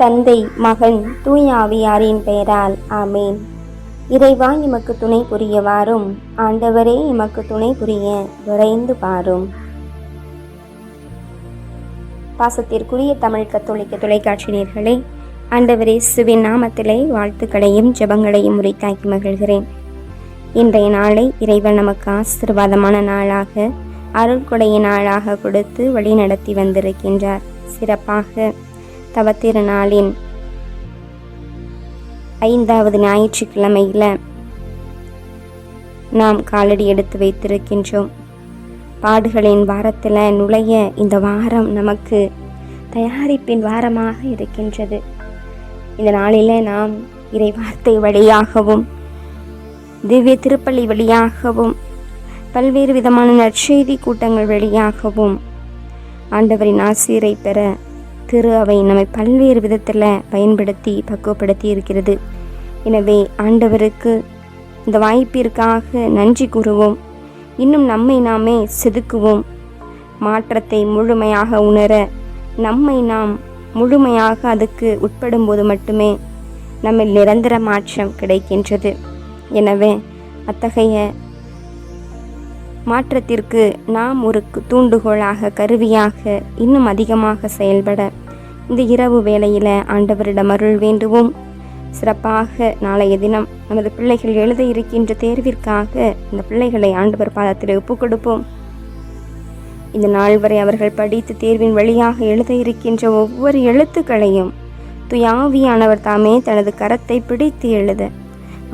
தந்தை மகன் தூயாவியாரின் பெயரால். ஆமேன். இறைவா எமக்கு துணை புரியவாறும் ஆண்டவரே எமக்கு துணை புரிய விரைந்து பாரும். பாசத்திற்குரிய தமிழ் கத்தோலிக்க தொலைக்காட்சி நேர்களே ஆண்டவரே சுவின் நாமத்திலே வாழ்த்துக்களையும் ஜெபங்களையும் உரித்தாக்கி மகிழ்கிறேன். இன்றைய நாளை இறைவன் நமக்கு ஆசீர்வாதமான நாளாக அருள்கொடைய நாளாக கொடுத்து வழி நடத்தி வந்திருக்கின்றார். சிறப்பாக தவத்திருநாளின் ஐந்தாவது ஞாயிற்றுக்கிழமையில் நாம் காலடி எடுத்து வைத்திருக்கின்றோம். பாடுகளின் வாரத்தில் நுழைய இந்த வாரம் நமக்கு தயாரிப்பின் வாரமாக இருக்கின்றது. இந்த நாளில் நாம் இறை வார்த்தை வழியாகவும் திவ்ய திருப்பள்ளி வழியாகவும் பல்வேறு விதமான நற்செய்தி கூட்டங்கள் வழியாகவும் ஆண்டவரின் ஆசிரியரை பெற திரு அவை நம்மை பல்வேறு விதத்தில் பயன்படுத்தி பக்குவப்படுத்தி இருக்கிறது. எனவே ஆண்டவருக்கு இந்த வாய்ப்பிற்காக நன்றி கூறுவோம். இன்னும் நம்மை நாமே செதுக்குவோம். மாற்றத்தை முழுமையாக உணர நம்மை நாம் முழுமையாக அதுக்கு உட்படும் போது மட்டுமே நம்மில் நிரந்தர மாற்றம் கிடைக்கின்றது. எனவே அத்தகைய மாற்றத்திற்கு நாம் ஒரு தூண்டுகோலாக கருவியாக இன்னும் அதிகமாக செயல்பட இந்த இரவு வேளையில் ஆண்டவரிடம் அருள் வேண்டுவோம். சிறப்பாக நாளைய தினம் நமது பிள்ளைகள் எழுத இருக்கின்ற தேர்விற்காக இந்த பிள்ளைகளை ஆண்டவர் பாதத்தில் ஒப்புக் கொடுப்போம். இந்த நாள் வரை அவர்கள் படித்து தேர்வின் வழியாக எழுத இருக்கின்ற ஒவ்வொரு எழுத்துக்களையும் துயாவியானவர் தாமே தனது கரத்தை பிடித்து எழுத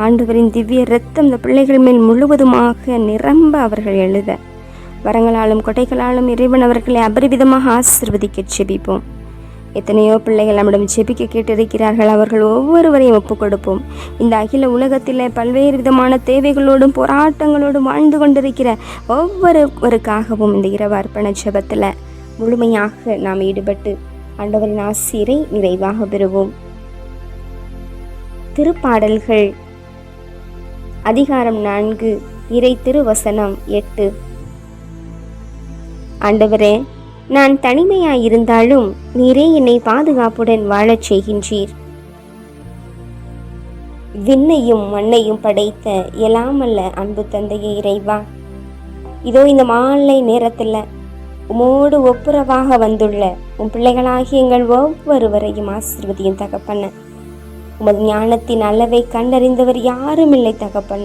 ஆண்டவரின் திவ்ய இரத்தம் இந்த பிள்ளைகள் மேல் முழுவதுமாக நிரம்ப அவர்கள் எழுத. வரங்களாலும் கொடைகளாலும் இறைவன் அவர்களை அபரிவிதமாக ஆசிர்வதிக்க செபிப்போம். எத்தனையோ பிள்ளைகள் நம்மிடம் செபிக்க கேட்டிருக்கிறார்கள். அவர்கள் ஒவ்வொருவரையும் ஒப்புக் கொடுப்போம் இந்த அகில உலகத்தில் பல்வேறு விதமான தேவைகளோடும் போராட்டங்களோடும் வாழ்ந்து கொண்டிருக்கிற ஒவ்வொருவருக்காகவும் இந்த இரவு அர்ப்பண ஜெபத்தில் முழுமையாக நாம் ஈடுபட்டு ஆண்டவரின் ஆசிரை நிறைவாக பெறுவோம். திருப்பாடல்கள் அதிகாரம் நான்கு இறை திருவசனம் எட்டு. ஆண்டவரே நான் தனிமையாயிருந்தாலும் நீரே என்னை பாதுகாப்புடன் வாழச் செய்கின்றீர். விண்ணையும் மண்ணையும் படைத்த எலாமல்ல அன்பு தந்தையே இறைவா இதோ இந்த மாலை நேரத்தில் உமோடு ஒப்புரவாக வந்துள்ள உன் பிள்ளைகளாகிய எங்கள் ஒவ்வொருவரையும் ஆசிர்வதியும் தகப்பண்ண உமது ஞானத்தின் அளவை கண்டறிந்தவர் யாரும் இல்லை தகப்பன.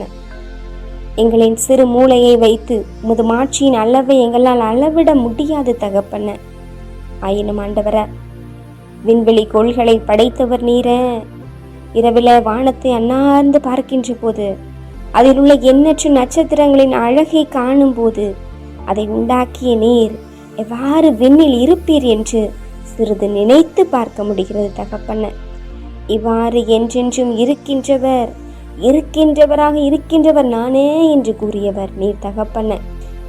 எங்களின் சிறு மூளையை வைத்து உமது மாட்சியின் அளவை எங்களால் அளவிட முடியாது தகப்பன. ஆயினும் ஆண்டவர விண்வெளி கோள்களை படைத்தவர் நீர. இரவில வானத்தை அன்னார்ந்து பார்க்கின்ற போது அதில் உள்ள எண்ணற்ற நட்சத்திரங்களின் அழகை காணும் போது அதை உண்டாக்கிய நீர் எவ்வாறு விண்ணில் இருப்பீர் என்று சிறிது நினைத்து பார்க்க முடிகிறது தகப்பன்ன இவ்வாறு என்றென்றும் இருக்கின்றவர். இருக்கின்றவராக இருக்கின்றவர் நானே என்று கூறியவர். நீர் தகப்பன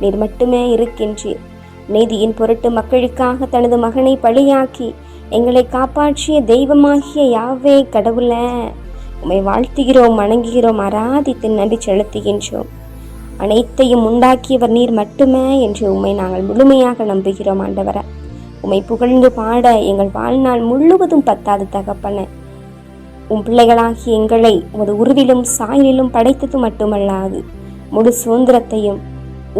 நீர் மட்டுமே இருக்கின்றீர். நீதியின் பொருட்டு மக்களுக்காக தனது மகனை பழியாக்கி எங்களை காப்பாற்றிய தெய்வமாகிய யாவே கடவுள. உம்மை வாழ்த்துகிறோம் வணங்குகிறோம் ஆராதித்து நன்றி செலுத்துகின்றோம். அனைத்தையும் உண்டாக்கியவர் நீர் மட்டுமே என்று உம்மை நாங்கள் முழுமையாக நம்புகிறோம் ஆண்டவர. உம்மை புகழ்ந்து பாட எங்கள் வாழ்நாள் முழுவதும் பத்தாது தகப்பன. உன் பிள்ளைகளாகிய எங்களை உமது உருவிலும் சாயலிலும் படைத்தது மட்டுமல்லாது முழு சுதந்திரத்தையும்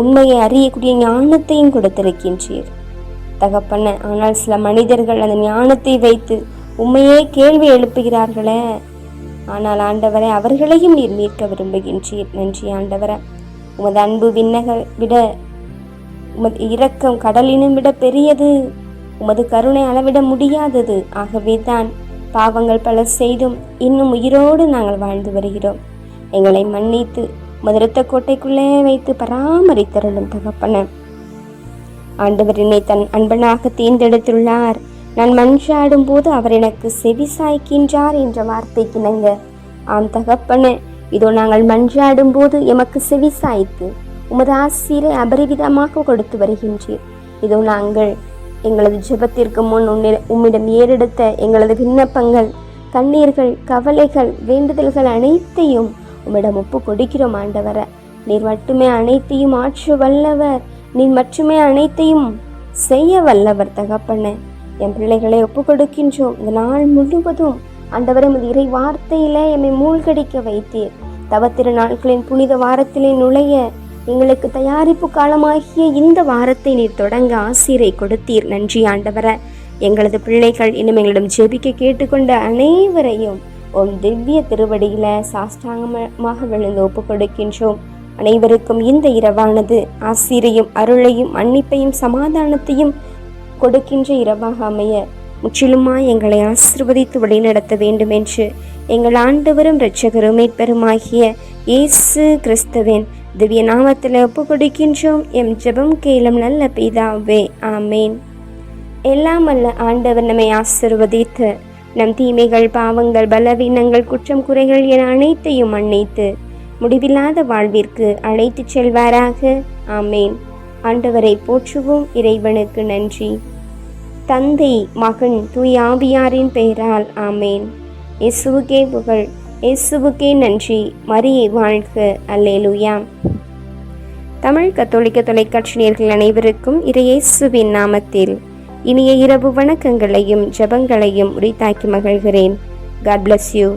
உண்மையை அறியக்கூடிய ஞானத்தையும் கொடுத்திருக்கின்றீர். தகப்பன ஆனால் சில மனிதர்கள் அந்த ஞானத்தை வைத்து உண்மையே கேள்வி எழுப்புகிறார்களே. ஆனால் ஆண்டவரை அவர்களையும் நீர் மீட்க விரும்புகின்றீர். நன்றி ஆண்டவரை. உமது அன்பு விண்ணக விட உமது இரக்கம் கடலினும் விட பெரியது. உமது கருணை அளவிட முடியாதது. ஆகவே தான் பாவங்கள் பல செய்தும் இன்னும் உயிரோடு நாங்கள் வாழ்ந்து வருகிறோம். எங்களை மன்னித்து மதுரத்த கோட்டைக்குள்ளே வைத்து பராமரித்தருளும் தகப்பன. ஆண்டவர் என்னை தன் அன்பனாக தேர்ந்தெடுத்துள்ளார். நான் மன்றாடும் போது அவர் எனக்கு செவி சாய்க்கின்றார் என்ற வார்த்தைக்கு நாங்க ஆம் தகப்பன இதோ நாங்கள் மன்றாடும் போது எமக்கு செவி சாய்த்து உமது ஆசிரியரை அபரிவிதமாக கொடுத்து வருகின்றீர். இதோ நாங்கள் எங்களது ஜெபத்திற்கு முன் உன்னிட- உம்மிடம் ஏறெடுத்த எங்களது விண்ணப்பங்கள் கண்ணீர்கள் கவலைகள் வேண்டுதல்கள் அனைத்தையும் உம்மிடம் ஒப்பு கொடுக்கிறோம் ஆண்டவர. நீர் மட்டுமே அனைத்தையும் ஆற்ற வல்லவர். நீர் மட்டுமே அனைத்தையும் செய்ய வல்லவர் தகப்பன. என் பிள்ளைகளை ஒப்பு கொடுக்கின்றோம் இந்த நாள் முழுவதும் ஆண்டவரே எமது இறை வார்த்தையில எம்மை மூழ்கடிக்க வைத்தீர். தவத்திரு நாட்களின் புனித வாரத்திலே நுழைய எங்களுக்கு தயாரிப்பு காலமாகிய இந்த வாரத்தை நீர் தொடங்க ஆசிரை கொடுத்தீர் நன்றி ஆண்டவர. எங்களது பிள்ளைகள் இன்னும் எங்களிடம் ஜெபிக்க கேட்டுக்கொண்ட அனைவரையும் உம் திவ்ய திருவடியில சாஷ்டாங்கமாக விழுந்து ஒப்பு கொடுக்கின்றோம். அனைவருக்கும் இந்த இரவானது ஆசிரியையும் அருளையும் மன்னிப்பையும் சமாதானத்தையும் கொடுக்கின்ற இரவாக அமைய முற்றிலுமாய் எங்களை ஆசிர்வதித்து வழிநடத்த வேண்டும் என்று எங்கள் ஆண்டவரும் இரட்சகரும் மீட்பெருமாகிய இயேசு கிறிஸ்துவின் திவ்ய நாமத்தில் ஒப்பு கொடுக்கின்றோம் எம் ஜெபம் கேளும் நல்ல பிதாவே. ஆமேன். எல்லாம் அல்ல ஆண்டவர் நம்மை ஆசிர்வதித்து நம் தீமைகள் பாவங்கள் பலவீனங்கள் குற்றம் குறைகள் என அனைத்தையும் மன்னித்து முடிவில்லாத வாழ்விற்கு அழைத்துச் செல்வாராக. ஆமேன். ஆண்டவரை போற்றுவோம். இறைவனுக்கு நன்றி. தந்தை மகன் தூய் ஆவியாரின் பெயரால் ஆமேன். இசுகே புகழ். இயேசுவுக்கே நன்றி. மரியை வாழ்க. அல்லேலுயா. தமிழ் கத்தோலிக்க தொலைக்காட்சி நேர்கள் அனைவருக்கும் இறையேசுவின் நாமத்தில் இனிய இரவு வணக்கங்களையும் ஜெபங்களையும் உரித்தாக்கி மகிழ்கிறேன். God bless you